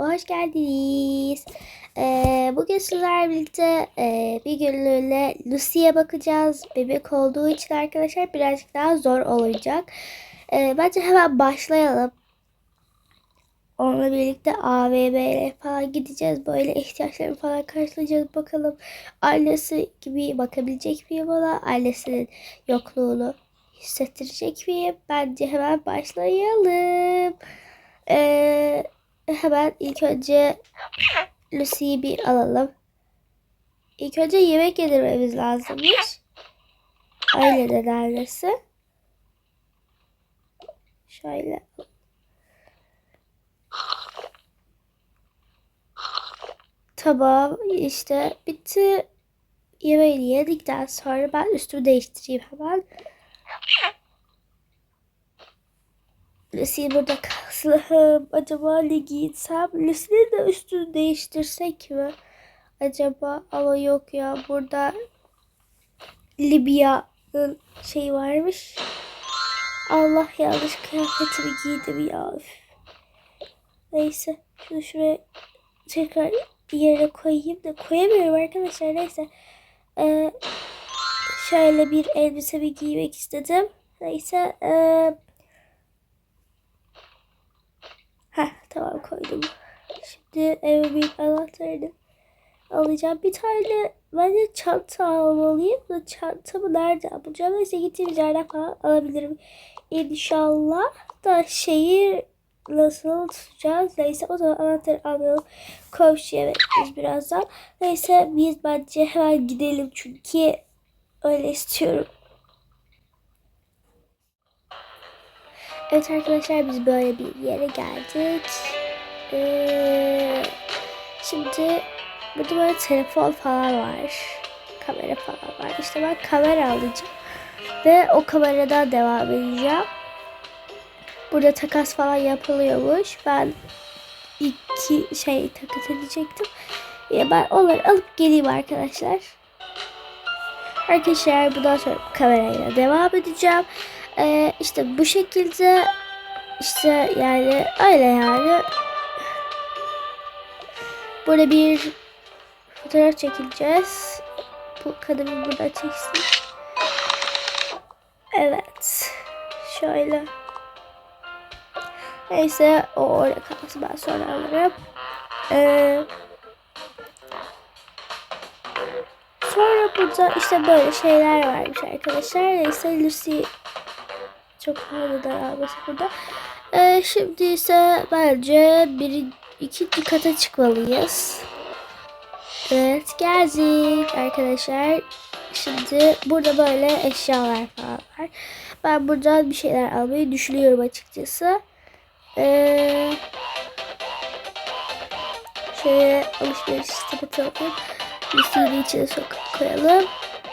Hoş geldiniz. Ee, bugün sizlerle birlikte e, bir günlüğüne Lucy'ye bakacağız. Bebek olduğu için arkadaşlar birazcık daha zor olacak. Ee, bence hemen başlayalım. Onunla birlikte AVM'ye falan gideceğiz. Böyle ihtiyaçlarını falan karşılayacağız. Bakalım ailesi gibi bakabilecek miyim ona? Ailesinin yokluğunu hissettirecek miyim? Bence hemen başlayalım. Ee, hemen ilk önce Lucy'yi bir alalım. İlk önce yemek yedirmemiz lazımmış. Öyle de neredeyse. Şöyle. Tamam işte bitti. Yemeğini yedikten sonra ben üstümü değiştireyim hemen. Lucy'yi burada kalsın. Acaba ne giysem? Lucy'nin de üstünü değiştirsek mi? Acaba ama yok ya burada Libya'nın şey varmış. Allah yanlış kıyafetimi giydim ya. Neyse şunu şuraya tekrar yerine koyayım da koyamıyorum arkadaşlar neyse. Ee, şöyle bir elbisemi giymek istedim. Neyse ee, Heh tamam koydum. Şimdi evimin anahtarını alacağım. Bir tane bence çanta almalıyım da çantamı nerede bulacağım? Neyse gittiğimiz yerden falan alabilirim. İnşallah da şehir nasıl tutacağız? Neyse o zaman anahtarı almayalım. Komşuya bekleriz birazdan. Neyse biz bence hemen gidelim çünkü öyle istiyorum. Evet arkadaşlar biz böyle bir yere geldik. Ee, şimdi burada böyle telefon falan var. Kamera falan var. İşte ben kamera alacağım. Ve o kameradan devam edeceğim. Burada takas falan yapılıyormuş. Ben iki şey takas edecektim. Ya ben onları alıp geleyim arkadaşlar. Arkadaşlar bundan sonra kamerayla devam edeceğim. Ee, işte bu şekilde işte yani öyle yani. Burada bir fotoğraf çekileceğiz. Bu kadını burada çeksin. Evet. Şöyle. Neyse o orada kalsın ben sonra alırım. Ee, sonra burada işte böyle şeyler varmış arkadaşlar. Neyse Lucy çok fazla daralması burada. Ee, şimdi ise bence bir ikinci kata çıkmalıyız. Evet geldik arkadaşlar. Şimdi burada böyle eşyalar falan var. Ben buradan bir şeyler almayı düşünüyorum açıkçası. Ee, şöyle alışveriş sepeti alalım. Listeyi içine sok koyalım.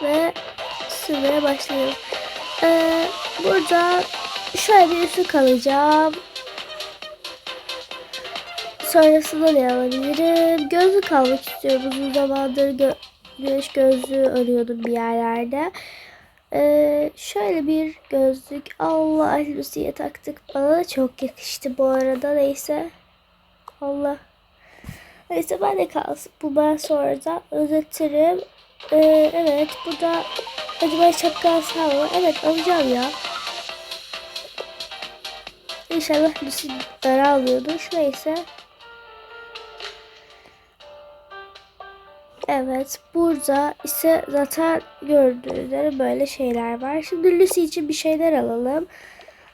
Ve sürmeye başlayalım. Ee, burada şöyle bir üstü alacağım. Sonrasında ne alabilirim? Gözlük almak istiyorum. Uzun zamandır gö güneş gözlüğü arıyordum bir yerlerde. Ee, şöyle bir gözlük. Allah Lucy'ye taktık. Bana da çok yakıştı bu arada. Neyse. Allah. Neyse ben de kalsın. Bu ben sonra da özetirim. Ee, evet burada acaba şapka alsam mı? Evet alacağım ya. İnşallah Lucy daralmıyordur. Neyse. Evet burada ise zaten gördüğünüz böyle şeyler var. Şimdi Lucy için bir şeyler alalım.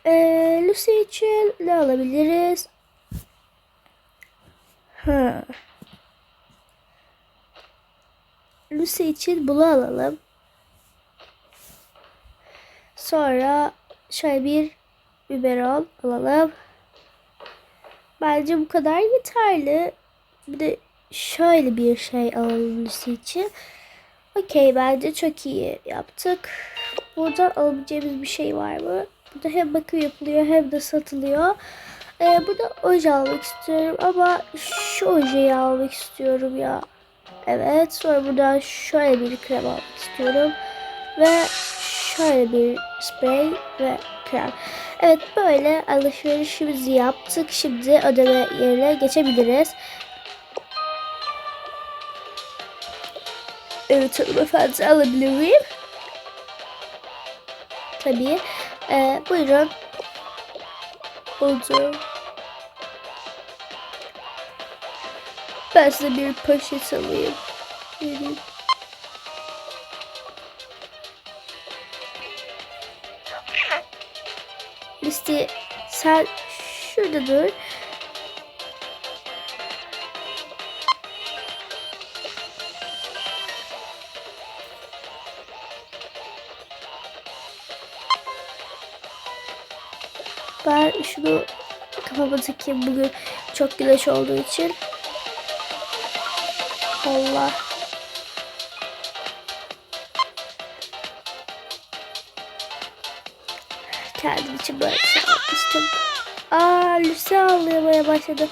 Ee, Lucy için ne alabiliriz? Ha. Lucy için bunu alalım. Sonra şöyle bir biberon alalım. Bence bu kadar yeterli. Bir de şöyle bir şey Lucy için. Okey bence çok iyi yaptık. Buradan alabileceğimiz bir şey var mı? Burada hem bakım yapılıyor hem de satılıyor. Ee, burada oje almak istiyorum ama şu ojeyi almak istiyorum ya. Evet sonra buradan şöyle bir krem almak istiyorum. Ve şöyle bir sprey ve krem. Evet böyle alışverişimizi yaptık. Şimdi ödeme yerine geçebiliriz. Evet hanımefendi alabilir miyim? Tabii. Ee, buyurun. Oldu. Ben size bir poşet alayım. Vereyim. Liste sen şurada dur. Ben şunu kafama takayım bugün çok güneş olduğu için. Allah. Kendim için böyle bir şey yapmıştım. Aa Lucy ağlamaya başladı.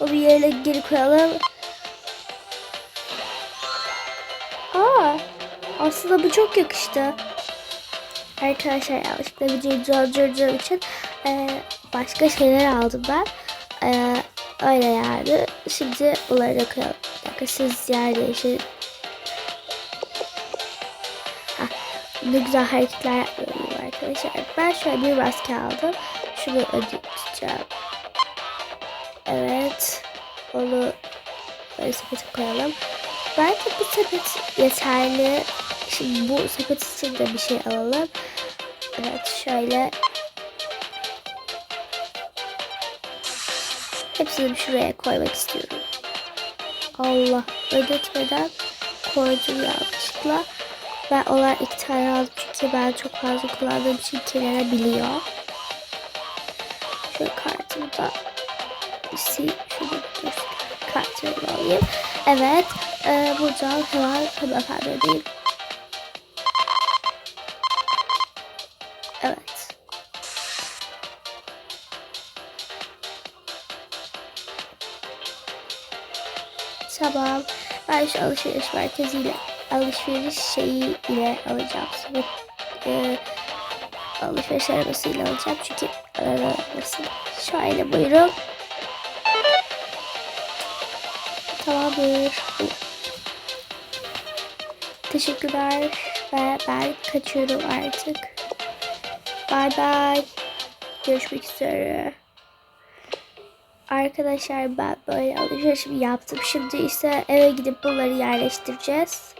O bir yerine geri koyalım. Aa aslında bu çok yakıştı. Arkadaşlar yanlışlıkla videoyu durdurduğum için e, başka şeyler aldım ben. E, öyle yani. Şimdi bunları da koyalım. Bir siz yer değişin. Ne güzel hareketler yapıyorum arkadaşlar. Ben şöyle bir maske aldım. Şunu ödeyeceğim. Evet. Onu böyle sepete koyalım. Belki bu sepet yeterli. Şimdi bu sepet için de bir şey alalım. Evet şöyle. Hepsini şuraya koymak istiyorum. Allah ödetmeden koydum yanlışlıkla. Ben onlar iki tane aldım çünkü ben çok fazla kullandığım için kenara biliyor. Şu kartımı da sileyim. Şurada dur. Alayım. Evet. E, buradan hemen hanımefendi ödeyeyim. Evet. Tamam. Ben şu alışveriş merkeziyle alışveriş şeyi ile alacağım. E, alışveriş arabasıyla alacağım. Çünkü arabası. Şöyle buyurun. Tamamdır. Teşekkürler. Ve ben kaçıyorum artık. Bye bye. Görüşmek üzere. Arkadaşlar ben böyle alışverişimi yaptım. Şimdi ise eve gidip bunları yerleştireceğiz.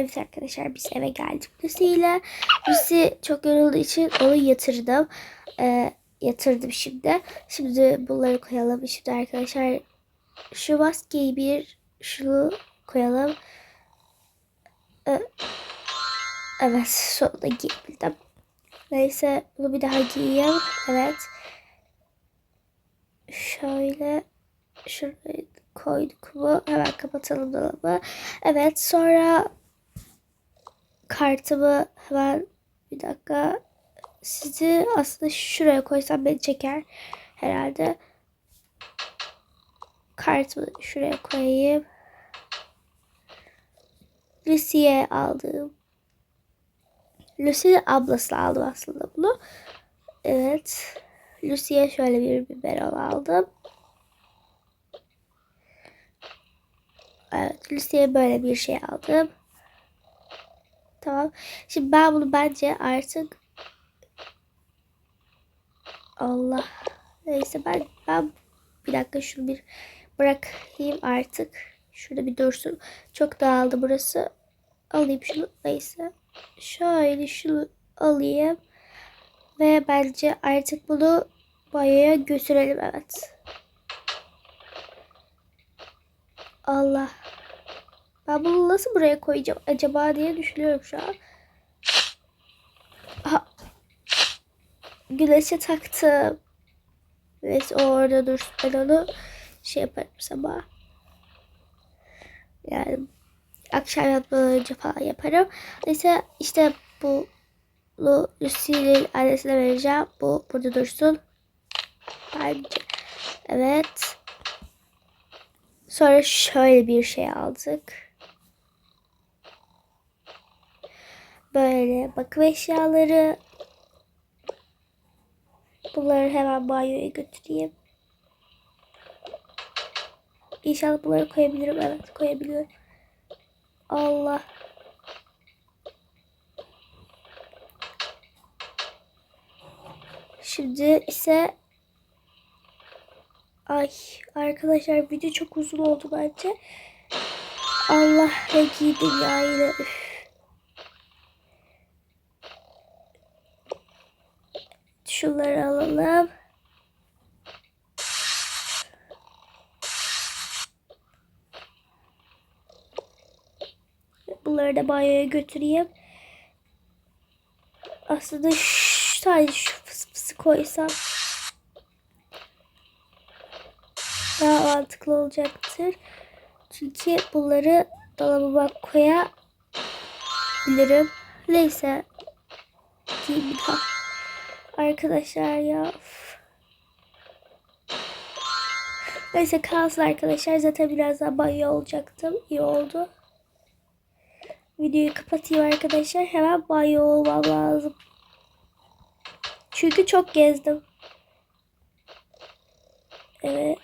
Evet arkadaşlar biz eve geldik Lucy ile. Lucy çok yorulduğu için onu yatırdım. Ee, yatırdım şimdi. Şimdi bunları koyalım. Şimdi arkadaşlar şu maskeyi bir şunu koyalım. Ee, evet sonunda giyebildim. Neyse bunu bir daha giyeyim. Evet. Şöyle şuraya koyduk mu? Hemen kapatalım dolabı. Evet sonra kartımı hemen bir dakika sizi aslında şuraya koysam beni çeker herhalde. Kartımı şuraya koyayım. Lucy'ye aldım. Lucy ablası aldım aslında bunu. Evet. Lucy'ye şöyle bir biberon aldım. Evet. Lucy'ye böyle bir şey aldım. Tamam. Şimdi ben bunu bence artık Allah. Neyse ben ben bir dakika şunu bir bırakayım artık. Şurada bir dursun. Çok dağıldı burası. Alayım şunu. Neyse. Şöyle şunu alayım. Ve bence artık bunu banyoya götürelim. Evet. Allah. Ben bunu nasıl buraya koyacağım acaba diye düşünüyorum şu an. Güneşe taktım. Evet o orada dursun. Ben onu şey yaparım sabah. Yani akşam yatmadan önce falan yaparım. Neyse işte bu bu Lucy'nin annesine vereceğim. Bu burada dursun. Bence. Evet. Sonra şöyle bir şey aldık. Böyle bakım eşyaları. Bunları hemen banyoya götüreyim. İnşallah bunları koyabilirim. Evet koyabiliyorum. Allah. Şimdi ise Ay arkadaşlar video çok uzun oldu bence. Allah ne giydim ya yine. Üf. Şunları alalım. Bunları da banyoya götüreyim. Aslında şu, sadece şu fıs fısı koysam daha mantıklı olacaktır. Çünkü bunları dolabıma koyabilirim. Neyse. Bir daha. Arkadaşlar ya. Neyse kalsın arkadaşlar. Zaten birazdan banyo olacaktım. İyi oldu. Videoyu kapatayım arkadaşlar. Hemen banyo olmam lazım. Çünkü çok gezdim. Evet.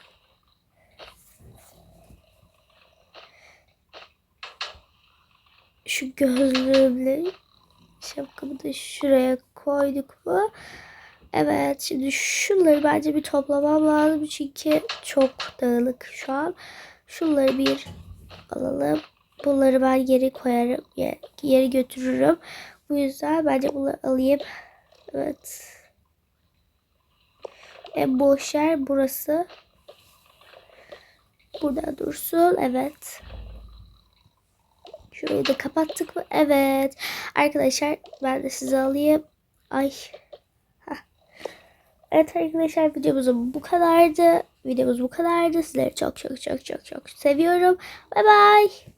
Şu gözlüğümle şapkamı da şuraya koyduk mu? Evet şimdi şunları bence bir toplamam lazım çünkü çok dağılık şu an. Şunları bir alalım. Bunları ben geri koyarım. Geri götürürüm. Bu yüzden bence bunları alayım. Evet. En boş yer burası. Burada dursun. Evet. Şurayı da kapattık mı? Evet. Arkadaşlar ben de size alayım. Ay. Heh. Evet arkadaşlar videomuzun bu kadardı. Videomuz bu kadardı. Sizleri çok çok çok çok çok seviyorum. Bay bay.